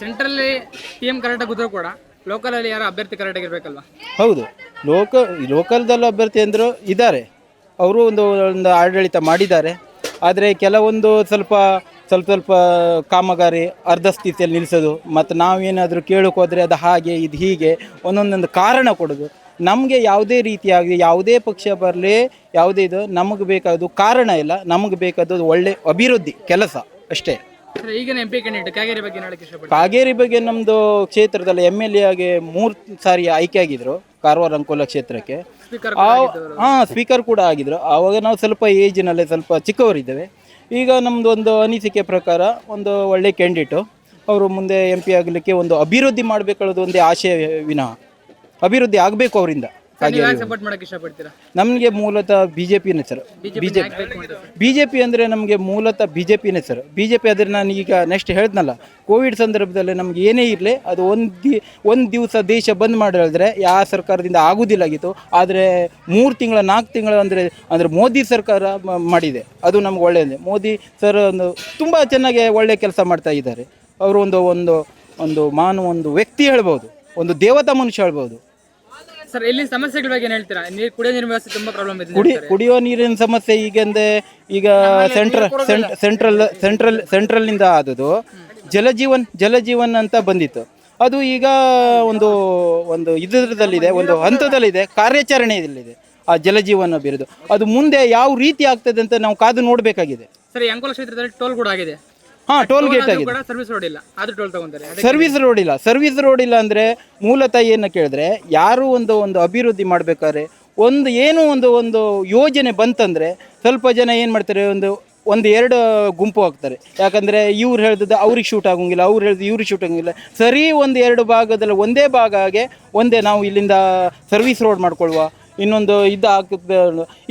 ಸೆಂಟ್ರಲ್ಲಿ T M ಕರೆಕ್ಟಾಗಿ ಕೂಡ ಲೋಕಲಲ್ಲಿ ಯಾರು ಅಭ್ಯರ್ಥಿ ಕರೆಕ್ಟಾಗಿ ಇರಬೇಕಲ್ವಾ? ಹೌದು. ಲೋಕ ಲೋಕಲ್ದಲ್ಲೂ ಅಭ್ಯರ್ಥಿ ಅಂದರು ಇದ್ದಾರೆ. ಅವರು ಒಂದು ಒಂದು ಆಡಳಿತ ಮಾಡಿದ್ದಾರೆ. ಆದರೆ ಕೆಲವೊಂದು ಸ್ವಲ್ಪ ಸ್ವಲ್ಪ ಸ್ವಲ್ಪ ಕಾಮಗಾರಿ ಅರ್ಧ ಸ್ಥಿತಿಯಲ್ಲಿ ನಿಲ್ಲಿಸೋದು ಮತ್ತು ನಾವೇನಾದರೂ ಕೇಳೋಕೆ ಹೋದರೆ ಅದು ಹಾಗೆ, ಇದು ಹೀಗೆ, ಒಂದೊಂದೊಂದು ಕಾರಣ ಕೊಡೋದು. ನಮಗೆ ಯಾವುದೇ ರೀತಿಯಾಗಿ ಯಾವುದೇ ಪಕ್ಷ ಬರಲಿ, ಯಾವುದೇ ಇದು ನಮಗೆ ಬೇಕಾದ್ದು ಕಾರಣ ಇಲ್ಲ, ನಮಗೆ ಬೇಕಾದ್ದು ಒಳ್ಳೆ ಅಭಿವೃದ್ಧಿ, ಕೆಲಸ ಅಷ್ಟೇ. ಸರ್ ಈಗಿನ ಎಂ ಪಿ ಕ್ಯಾಂಡಿಡೇಟ್ ಕಾಗೇರಿ ಬಗ್ಗೆ ಹೇಳಕ್ಕೆ ಇಷ್ಟಪಡ್ತೀನಿ ಕಾಗೇರಿ ಬಗ್ಗೆ ನಮ್ಮದು ಕ್ಷೇತ್ರದಲ್ಲಿ ಎಂ ಎಲ್ ಎ ಆಗಿ ಮೂರು ಸಾರಿ ಆಯ್ಕೆ ಆಗಿದ್ರು ಕಾರವಾರ ಅಂಕೋಲ ಕ್ಷೇತ್ರಕ್ಕೆ. ಸ್ಪೀಕರ್ ಹಾಂ ಸ್ಪೀಕರ್ ಕೂಡ ಆಗಿದ್ರು. ಆವಾಗ ನಾವು ಸ್ವಲ್ಪ ಏಜಿನಲ್ಲೇ ಸ್ವಲ್ಪ ಚಿಕ್ಕವರಿದ್ದೇವೆ. ಈಗ ನಮ್ದು ಒಂದು ಅನಿಸಿಕೆ ಪ್ರಕಾರ ಒಂದು ಒಳ್ಳೆ ಕ್ಯಾಂಡಿಡೇಟು ಅವರು ಮುಂದೆ ಎಂ ಪಿ ಆಗಲಿಕ್ಕೆ ಒಂದು ಅಭಿವೃದ್ಧಿ ಮಾಡಬೇಕನ್ನೋದು ಒಂದೇ ಆಶಯ ವಿನಃ. ಅಭಿವೃದ್ಧಿ ಆಗಬೇಕು ಅವರಿಂದ. ಸಪೋರ್ಟ್ ಮಾಡಕ್ಕೆ ಇಷ್ಟಪಡ್ತೀರಾ? ನಮಗೆ ಮೂಲತಃ ಬಿಜೆಪಿ ಸರ್ ಬಿಜೆಪಿ. ಬಿಜೆಪಿ ಅಂದರೆ ನಮಗೆ ಮೂಲತಃ ಬಿ ಜೆ ಪಿನೇ ಸರ್. ಬಿಜೆಪಿ ಆದರೆ ನಾನು ಈಗ ನೆಕ್ಸ್ಟ್ ಹೇಳ್ದ್ನಲ್ಲ ಕೋವಿಡ್ ಸಂದರ್ಭದಲ್ಲಿ ನಮ್ಗೆ ಏನೇ ಇರಲಿ ಅದು ಒಂದು ದಿ ಒಂದು ದಿವಸ ದೇಶ ಬಂದ್ ಮಾಡಿದ್ರೆ ಯಾವ ಸರ್ಕಾರದಿಂದ ಆಗೋದಿಲ್ಲಾಗಿತ್ತು ಆದರೆ ಮೂರು ತಿಂಗಳ ನಾಲ್ಕು ತಿಂಗಳ ಅಂದರೆ ಅಂದರೆ ಮೋದಿ ಸರ್ಕಾರ ಮಾಡಿದೆ. ಅದು ನಮ್ಗೆ ಒಳ್ಳೆಯದೇ ಮೋದಿ ಸರ್ ಒಂದು ತುಂಬ ಚೆನ್ನಾಗಿ ಒಳ್ಳೆ ಕೆಲಸ ಮಾಡ್ತಾ ಇದ್ದಾರೆ. ಅವರು ಒಂದು ಒಂದು ಒಂದು ಮಾನವ ಒಂದು ವ್ಯಕ್ತಿ ಹೇಳ್ಬೋದು. ಒಂದು ದೇವತಾ ಮನುಷ್ಯ ಹೇಳ್ಬೋದು. ಸರ್ ಇಲ್ಲಿ ಸಮಸ್ಯೆಗಳ ಬಗ್ಗೆ ಏನ್ ಹೇಳ್ತೀರಾ? ನೀರು ಕುಡಿಯೋ ನೀರಿನ ವ್ಯವಸ್ಥೆ ತುಂಬಾ ಪ್ರಾಬ್ಲಮ್ ಇದೆ ಕುಡಿ ಕುಡಿಯುವ ನೀರಿನ ಸಮಸ್ಯೆ ಈಗೆಂದ್ರೆ ಈಗ ಸೆಂಟ್ರಲ್ ಸೆಂಟ್ರಲ್ ಸೆಂಟ್ರಲ್ನಿಂದ ಆದದು ಜಲಜೀವನ್ ಜಲಜೀವನ್ ಅಂತ ಬಂದಿತ್ತು. ಅದು ಈಗ ಒಂದು ಒಂದು ಇದರದಲ್ಲಿದೆ ಒಂದು ಹಂತದಲ್ಲಿದೆ ಕಾರ್ಯಾಚರಣೆಯಲ್ಲಿದೆ ಆ ಜಲಜೀವನ ಬಿರುದು ಅದು ಮುಂದೆ ಯಾವ ರೀತಿ ಆಗ್ತದೆ ಅಂತ ನಾವು ಕಾದು ನೋಡಬೇಕಾಗಿದೆ. ಸರ್ ಈ ಅಂಕೋಲ ಕ್ಷೇತ್ರದಲ್ಲಿ ಟೋಲ್ ಕೂಡ ಆಗಿದೆ. ಹಾಂ ಟೋಲ್ ಗೇಟ್ ಆಗಿದೆ. ಕೂಡ ಸರ್ವಿಸ್ ರೋಡ್ ಇಲ್ಲ. ಆದ್ರೂ ಟೋಲ್ ತಗೊಂತಾರೆ. ಸರ್ವಿಸ್ ರೋಡ್ ಇಲ್ಲ. ಸರ್ವಿಸ್ ರೋಡ್ ಇಲ್ಲ ಅಂದ್ರೆ ಮೂಲತಃ ಏನು ಕೇಳಿದ್ರೆ ಯಾರು ಒಂದು ಒಂದು ಅಭಿವೃದ್ಧಿ ಮಾಡ್ಬೇಕಾದ್ರೆ ಒಂದು ಏನು ಒಂದು ಒಂದು ಯೋಜನೆ ಬಂತಂದ್ರೆ ಸ್ವಲ್ಪ ಜನ ಏನು ಮಾಡ್ತಾರೆ ಒಂದು ಒಂದು ಎರಡು ಗುಂಪು ಆಗ್ತಾರೆ ಯಾಕಂದರೆ ಇವ್ರು ಹೇಳ್ದದ್ದು ಅವ್ರಿಗೆ ಶೂಟ್ ಆಗೋಂಗಿಲ್ಲ ಅವ್ರು ಹೇಳ್ದು ಇವ್ರಿಗೆ ಶೂಟ್ ಆಗೋಂಗಿಲ್ಲ. ಸರಿ ಒಂದು ಎರಡು ಭಾಗದಲ್ಲಿ ಒಂದೇ ಭಾಗ ಹಾಗೆ ಒಂದೇ ನಾವು ಇಲ್ಲಿಂದ ಸರ್ವಿಸ್ ರೋಡ್ ಮಾಡ್ಕೊಳ್ವಾ ಇನ್ನೊಂದು ಇದು ಹಾಕಿದ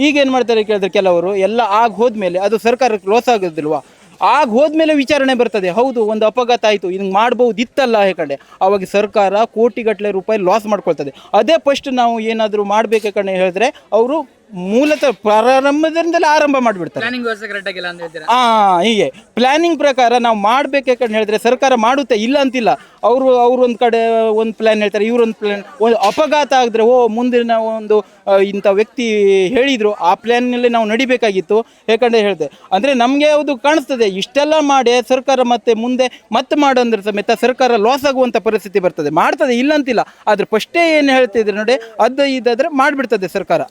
ಈಗ ಏನು ಮಾಡ್ತಾರೆ ಕೇಳಿದ್ರೆ ಕೆಲವರು ಎಲ್ಲ ಆಗ ಹೋದ್ಮೇಲೆ ಅದು ಸರ್ಕಾರಕ್ಕೆ ಲಾಸ್ ಆಗೋದಿಲ್ವಾ? ಆಗ ಹೋದ್ಮೇಲೆ ವಿಚಾರಣೆ ಬರ್ತದೆ. ಹೌದು, ಒಂದು ಅಪಘಾತ ಆಯಿತು. ಹಿಂಗೆ ಮಾಡ್ಬೋದಿತ್ತಲ್ಲ ಕಡೆ ಅವಾಗ ಸರ್ಕಾರ ಕೋಟಿಗಟ್ಟಲೆ ರೂಪಾಯಿ ಲಾಸ್ ಮಾಡ್ಕೊಳ್ತದೆ. ಅದೇ ಫಸ್ಟ್ ನಾವು ಏನಾದರೂ ಮಾಡಬೇಕು ಕಣೆ ಹೇಳಿದ್ರೆ, ಅವರು ಮೂಲತಃ ಪ್ರಾರಂಭದಿಂದಲೇ ಆರಂಭ ಮಾಡಿಬಿಡ್ತಾರೆ. ಪ್ಲಾನಿಂಗ್ ವ್ಯವಸ್ಥೆ ಕರೆಕ್ಟ್ ಆಗಿಲ್ಲ ಅಂತ ಹೇಳ್ತೀರಾ? ಆ ಹೀಗೆ. ಪ್ಲಾನಿಂಗ್ ಪ್ರಕಾರ ನಾವು ಮಾಡ್ಬೇಕಂತ ಹೇಳಿದ್ರೆ ಸರ್ಕಾರ ಮಾಡುತ್ತೆ ಇಲ್ಲ ಅಂತಿಲ್ಲ. ಅವರು ಅವ್ರ ಒಂದು ಕಡೆ ಒಂದು ಪ್ಲಾನ್ ಹೇಳ್ತಾರೆ ಇವ್ರೊಂದು ಪ್ಲಾನ್ ಒಂದು ಅಪಘಾತ ಆಗಿದ್ರೆ ಓ ಮುಂದಿನ ಒಂದು ಆ, ಇಂಥ ವ್ಯಕ್ತಿ ಹೇಳಿದ್ರು ಆ ಪ್ಲ್ಯಾನ್ನಲ್ಲಿ ನಾವು ನಡಿಬೇಕಾಗಿತ್ತು. ಯಾಕಂದ್ರೆ ಹೇಳಿದೆ ಅಂದರೆ ನಮಗೆ ಅದು ಕಾಣಿಸ್ತದೆ ಇಷ್ಟೆಲ್ಲ ಮಾಡಿ ಸರ್ಕಾರ ಮತ್ತೆ ಮುಂದೆ ಮತ್ತೆ ಮಾಡೋದ್ರ ಸಮೇತ ಸರ್ಕಾರ ಲಾಸ್ ಆಗುವಂಥ ಪರಿಸ್ಥಿತಿ ಬರ್ತದೆ. ಮಾಡ್ತದೆ ಇಲ್ಲ ಅಂತಿಲ್ಲ. ಆದರೆ ಫಸ್ಟೇ ಏನು ಹೇಳ್ತಿದ್ರು ನೋಡಿ ಅದು ಇದಾದರೆ ಮಾಡಿಬಿಡ್ತದೆ ಸರ್ಕಾರ.